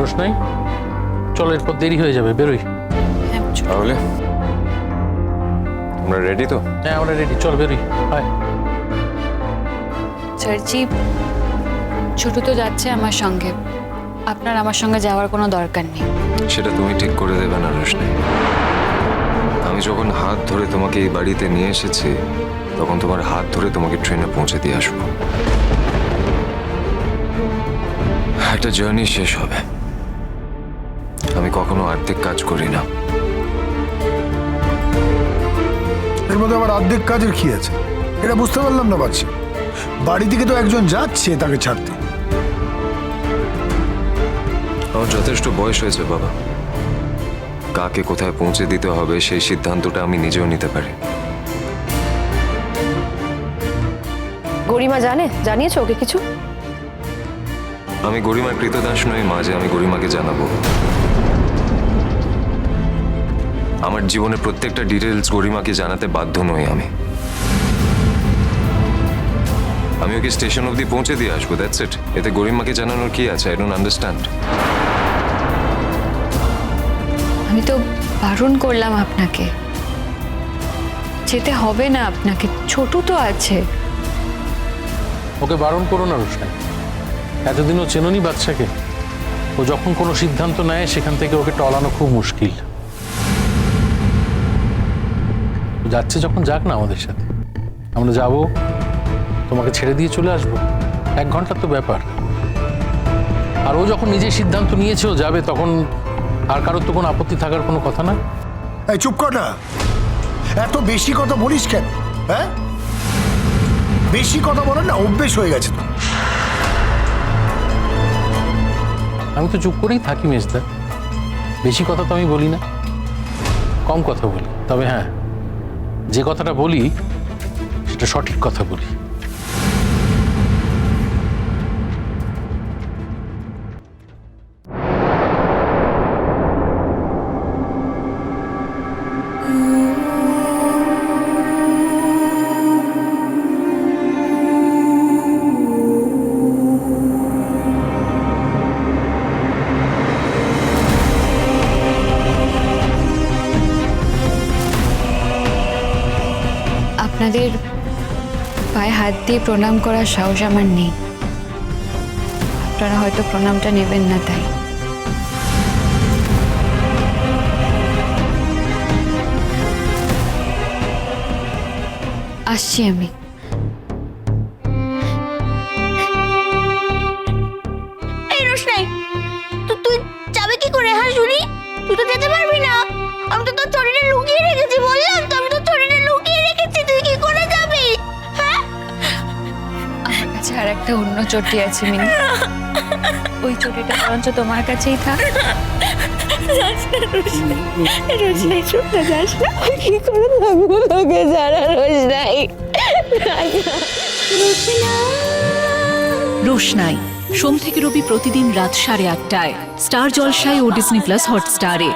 রোশনাই চলো এরপর দেরি হয়ে যাবে বেরোই। হ্যাঁ তাহলে? তোমরা রেডি তো? হ্যাঁ আমরা রেডি চল বেরোই। হয় স্যারজি ছোট তো যাচ্ছে আমার সঙ্গে। আপনার আমার সঙ্গে যাওয়ার কোনো দরকার নেই। সেটা তুমি ঠিক করে দেবে না রোশনি। আমি যখন হাত ধরে তোমাকে এই বাড়িতে নিয়ে এসেছি তখন তোমার হাত ধরে তোমাকে ট্রেনে পৌঁছে দিয়ে আসব। একটা জার্নি শেষ হবে। আমি কখনো আর্থিক কাজ করি না। এর মধ্যে আবার অর্ধেক কাজের কি আছে? এটা বুঝতে পারলাম না পাচ্ছি বাড়ি থেকে তো একজন যাচ্ছে তাকে ছাড়তে। আমার যথেষ্ট বয়স হয়েছে বাবা। কাকে কোথায় পৌঁছে দিতে হবে সেই সিদ্ধান্তটা আমি নিজেও নিতে পারি। গরিমা জানে? জানিয়েছো ওকে কিছু? আমি গরিমার কৃতদাস নই মা যে আমি গরিমাকে জানাব। আমার জীবনের প্রত্যেকটা ডিটেলস গরিমাকে জানাতে বাধ্য নই আমি। আমি ওকে স্টেশন অবধি পৌঁছে দিয়ে আসব দ্যাটস ইট এতে গরিমাকে জানানোর কি আছে? আই ডোন্ট আন্ডারস্ট্যান্ড আমি তো বারণ করলাম আপনাকে। যেতে হবে না আপনাকে ছোট তো আছে। ওকে বারণ করো না রোশনাই এতদিনও চেননি বাচ্চাকে? ও যখন কোনো সিদ্ধান্ত নেয় সেখান থেকে ওকে টলানো খুব মুশকিল। যাচ্ছে যখন যাক না আমাদের সাথে। আমরা যাব তোমাকে ছেড়ে দিয়ে চলে আসব। এক ঘণ্টার তো ব্যাপার। আর ও যখন নিজে সিদ্ধান্ত নিয়েছে ও যাবে তখন আর কারোর তো কোনো আপত্তি থাকার কোনো কথা না? এই চুপ কর না। এত বেশি কথা বলিস কেন? হ্যাঁ? বেশি কথা বলার না অভ্যেস হয়ে গেছে তো আমি তো চুপ করেই থাকি মেজদা। বেশি কথা তো আমি বলি না। কম কথা বলি তবে হ্যাঁ। যে কথাটা বলি সেটা সঠিক কথা বলি। আপনাদের পায়ে হাত দিয়ে প্রণাম করার সাহস আমার নেই। আপনারা হয়তো প্রণামটা নেবেন না তাই। আসছি আমি। তুই যাবে কি করে হ্যাঁ শুনি? তুই তো যেতে পারবি? আর একটা অন্য চটি আছে মিনি। ওই চটিটা বরঞ্চ তোমার কাছেই থাক। রোশনাই, সোম থেকে রবি প্রতিদিন রাত সাড়ে আটটায়। স্টার জলসায় ও ডিসনি প্লাস হটস্টারে